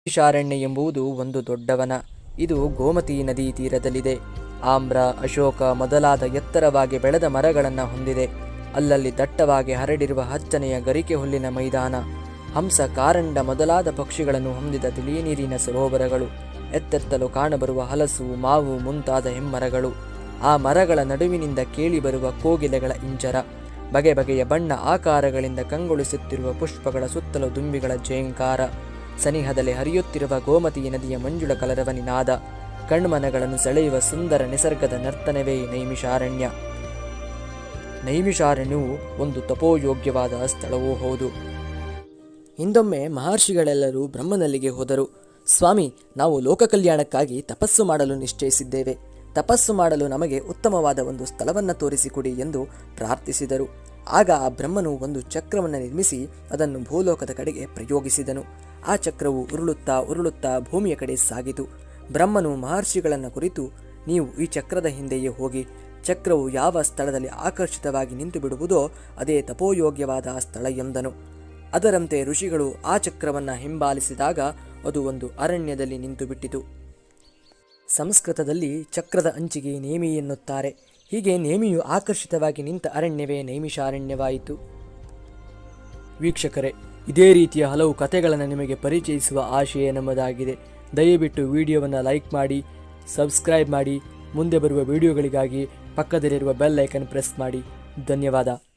ನೈಮಿಷಾರಣ್ಯ ಎಂಬುದು ಒಂದು ದೊಡ್ಡವನ. ಇದು ಗೋಮತಿ ನದಿ ತೀರದಲ್ಲಿದೆ. ಆಮ್ರ, ಅಶೋಕ ಮೊದಲಾದ ಎತ್ತರವಾಗಿ ಬೆಳೆದ ಮರಗಳನ್ನು ಹೊಂದಿದೆ. ಅಲ್ಲಲ್ಲಿ ದಟ್ಟವಾಗಿ ಹರಡಿರುವ ಹಚ್ಚನೆಯ ಗರಿಕೆ ಹುಲ್ಲಿನ ಮೈದಾನ. ಹಂಸ, ಕಾರಂಡ ಮೊದಲಾದ ಪಕ್ಷಿಗಳನ್ನು ಹೊಂದಿದ ತಿಳಿ ನೀರಿನ ಸರೋವರಗಳು. ಎತ್ತೆತ್ತಲು ಕಾಣಬರುವ ಹಲಸು, ಮಾವು ಮುಂತಾದ ಹೆಮ್ಮರಗಳು. ಆ ಮರಗಳ ನಡುವಿನಿಂದ ಕೇಳಿಬರುವ ಕೋಗಿಲೆಗಳ ಇಂಜರ. ಬಗೆ ಬಗೆಯ ಬಣ್ಣ ಆಕಾರಗಳಿಂದ ಕಂಗೊಳಿಸುತ್ತಿರುವ ಪುಷ್ಪಗಳ ಸುತ್ತಲೂ ದುಂಬಿಗಳ ಜೇಂಕಾರ ಸನಿಹದಲ್ಲಿ ಹರಿಯುತ್ತಿರುವ ಗೋಮತಿ ನದಿಯ ಮಂಜುಳ ಕಲರವ ನಿನಾದ ಕಣ್ಮನಗಳನ್ನು ಸೆಳೆಯುವ ಸುಂದರ ನಿಸರ್ಗದ ನರ್ತನವೇ ನೈಮಿಷಾರಣ್ಯ. ನೈಮಿಷಾರಣ್ಯವು ಒಂದು ತಪೋಯೋಗ್ಯವಾದ ಸ್ಥಳವೂ ಹೌದು. ಹಿಂದೊಮ್ಮೆ ಮಹರ್ಷಿಗಳೆಲ್ಲರೂ ಬ್ರಹ್ಮನಲ್ಲಿಗೆ ಹೋದರು. ಸ್ವಾಮಿ, ನಾವು ಲೋಕ ಕಲ್ಯಾಣಕ್ಕಾಗಿ ತಪಸ್ಸು ಮಾಡಲು ನಿಶ್ಚಯಿಸಿದ್ದೇವೆ. ತಪಸ್ಸು ಮಾಡಲು ನಮಗೆ ಉತ್ತಮವಾದ ಒಂದು ಸ್ಥಳವನ್ನು ತೋರಿಸಿಕೊಡಿ ಎಂದು ಪ್ರಾರ್ಥಿಸಿದರು. ಆಗ ಆ ಬ್ರಹ್ಮನು ಒಂದು ಚಕ್ರವನ್ನು ನಿರ್ಮಿಸಿ ಅದನ್ನು ಭೂಲೋಕದ ಕಡೆಗೆ ಪ್ರಯೋಗಿಸಿದನು. ಆ ಚಕ್ರವು ಉರುಳುತ್ತಾ ಉರುಳುತ್ತಾ ಭೂಮಿಯ ಕಡೆ ಸಾಗಿತು. ಬ್ರಹ್ಮನು ಮಹರ್ಷಿಗಳನ್ನು ಕುರಿತು, ನೀವು ಈ ಚಕ್ರದ ಹಿಂದೆಯೇ ಹೋಗಿ, ಚಕ್ರವು ಯಾವ ಸ್ಥಳದಲ್ಲಿ ಆಕರ್ಷಿತವಾಗಿ ನಿಂತು ಬಿಡುವುದೋ ಅದೇ ತಪೋಯೋಗ್ಯವಾದ ಸ್ಥಳ ಎಂದನು. ಅದರಂತೆ ಋಷಿಗಳು ಆ ಚಕ್ರವನ್ನು ಹಿಂಬಾಲಿಸಿದಾಗ ಅದು ಒಂದು ಅರಣ್ಯದಲ್ಲಿ ನಿಂತು ಬಿಟ್ಟಿತು ಸಂಸ್ಕೃತದಲ್ಲಿ ಚಕ್ರದ ಅಂಚಿಗೆ ನೇಮಿ ಎನ್ನುತ್ತಾರೆ. ಹೀಗೆ ನೇಮಿಯು ಆಕರ್ಷಿತವಾಗಿ ನಿಂತ ಅರಣ್ಯವೇ ನೈಮಿಷಾರಣ್ಯವಾಯಿತು. ವೀಕ್ಷಕರೇ ಇದೇ ರೀತಿಯ ಹಲವು ಕಥೆಗಳನ್ನು ನಿಮಗೆ ಪರಿಚಯಿಸುವ ಆಶಯ ನಮ್ಮದಾಗಿದೆ. ದಯವಿಟ್ಟು ವಿಡಿಯೋವನ್ನು ಲೈಕ್ ಮಾಡಿ, ಸಬ್ಸ್ಕ್ರೈಬ್ ಮಾಡಿ, ಮುಂದೆ ಬರುವ ವಿಡಿಯೋಗಳಿಗಾಗಿ ಪಕ್ಕದಲ್ಲಿರುವ ಬೆಲ್ ಐಕನ್ ಪ್ರೆಸ್ ಮಾಡಿ. ಧನ್ಯವಾದ.